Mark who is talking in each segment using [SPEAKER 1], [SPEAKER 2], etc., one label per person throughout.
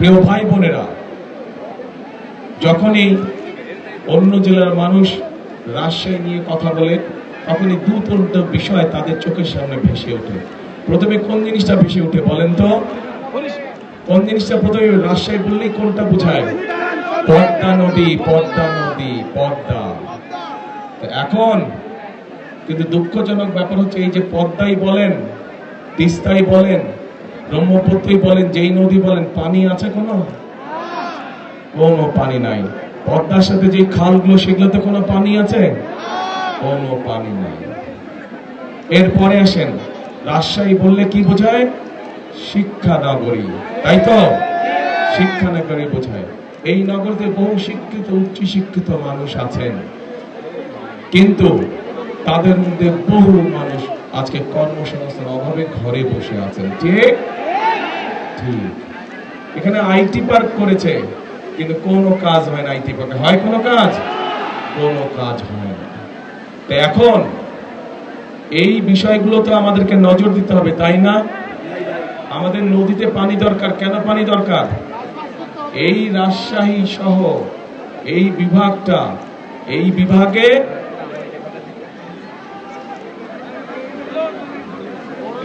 [SPEAKER 1] প্রিয় ভাই বোনেরা, যখনই অন্য জেলার মানুষ রাজশাহী নিয়ে কথা বলে, তখনই দু তিনটা বিষয় তাদের চোখের সামনে ভেসে ওঠে। প্রথমে কোন জিনিসটা ভেসে ওঠে বলেন তো? কোন জিনিসটা প্রথমে রাজশাহী বললেই কোনটা বোঝায়? পদ্মা নদী পদ্মা নদী, পদ্মা। এখন কিন্তু দুঃখজনক ব্যাপার হচ্ছে এই যে পদ্মাই বলেন, তিস্তাই বলেন ব্রহ্মপুত্রই বলেন, যেই নদী বলেন, পানি আছে কোনো? কোনো পানি নাই। পদ্মার সাথে যে খালগুলো, সেগুলোতে কোনো পানি আছে? কোনো পানি নাই। এরপরে আসেন, রাজশাহী বললে কি বোঝায়? শিক্ষা নগরী। তাই তো? শিক্ষা নগরী বোঝায়। এই নগরীতে বহু শিক্ষিত উচ্চ শিক্ষিত মানুষ আছেন। কিন্তু তাদের মধ্যে বহু মানুষ আজকে কর্মসংস্থান অভাবে ঘরে বসে আছেন। ঠিক? এখানে আইটি পার্ক করেছে, কিন্তু কোনো কাজ হয় না আইটি পার্কে। হয় কোনো কাজ? কোনো কাজ হয় না। তো এখন এই বিষয়গুলো তো আমাদেরকে নজর দিতে হবে, তাই না? আমাদের নদীতে পানি দরকার। কেন পানি দরকার? এই রাজশাহী সহ এই বিভাগটা, এই বিভাগে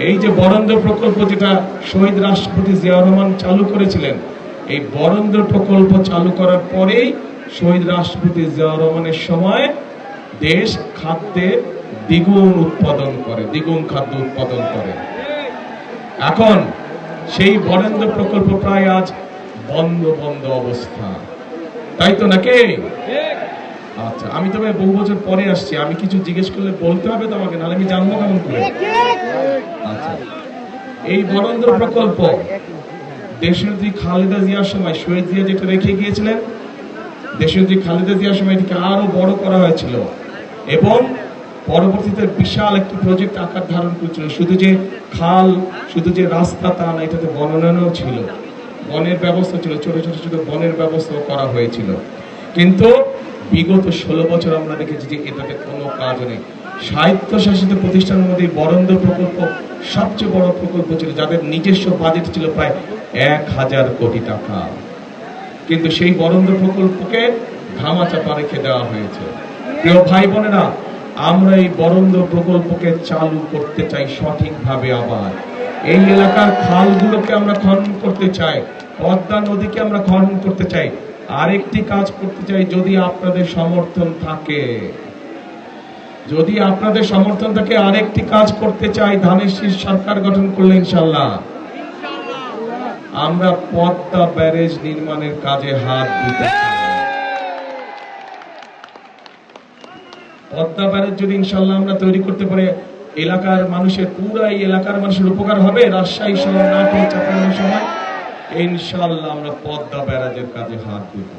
[SPEAKER 1] এই যে বরেন্দ্র প্রকল্প যেটা শহীদ রাষ্ট্রপতি জিয়া রহমান চালু করেছিলেন, এই বরেন্দ্র প্রকল্প চালু করার পরেই শহীদ রাষ্ট্রপতি জিয়া রহমানের সময় দেশ খাদ্যে দ্বিগুণ উৎপাদন করে, দ্বিগুণ খাদ্য উৎপাদন করে। এখন সেই বরেন্দ্র প্রকল্প প্রায় আজ বন্ধ বন্ধ অবস্থা। তাই তো নাকি? আচ্ছা আমি তবে বহু বছর পরে আসছি আমি কিছু জিজ্ঞেস করলে বলতে হবে তোমাকে নাহলে আমি জানব কেমন করে? আচ্ছা এই বরেন্দ্র প্রকল্প দেশনেত্রী খালেদা জিয়ার সময় শহীদ জিয়া যেটা রেখে গিয়েছিলেন দেশনেত্রী খালেদা জিয়ার সময় এটিকে আরও বড় করা হয়েছিল। এবং পরবর্তীতে বিশাল একটি প্রজেক্ট আকার ধারণ করেছিল শুধু যে খাল শুধু যে রাস্তা তা না এটাতে বননাও ছিল। বনের ব্যবস্থা ছিল ছোট ছোট ছোট বনের ব্যবস্থাও করা হয়েছিল। কিন্তু বিগত ষোলো বছর আমরা দেখেছি যে এটাতে কোনো কাজ নেই। স্বায়ত্তশাসিত প্রতিষ্ঠানের মধ্যে এই বরেন্দ্র প্রকল্প সবচেয়ে বড় প্রকল্প ছিল, যাদের নিজস্ব বাজেট ছিল প্রায় এক হাজার কোটি টাকা। কিন্তু সেই বরন্দ প্রকল্পকে ধামাচাপা রেখে দেওয়া হয়েছে। প্রিয় ভাই বোনেরা, আমরা এই বরন্দ প্রকল্পকে চালু করতে চাই সঠিকভাবে আবার। এই এলাকার খালগুলোকে আমরা খনন করতে চাই, পদ্মা নদীকে আমরা খনন করতে চাই আরেকটি কাজ করতে চাই, যদি আপনাদের সমর্থন থাকে। যদি আপনাদের সমর্থন থাকে, আরেকটি কাজ করতে চাই, ধানের সরকার গঠন করলে ইনশাল্লাহ আমরা পদ্মা ব্যারেজ নির্মাণের কাজে হাত দিতে। পদ্মা ব্যারেজ যদি ইনশাল্লাহ আমরা তৈরি করতে পারি, এলাকার মানুষের পুরা এই এলাকার মানুষের উপকার হবে। রাজশাহী সহ নাটোর চাপানোর সময় ইনশাল্লাহ আমরা পদ্মা ব্যারাজের কাজে হাত দিব।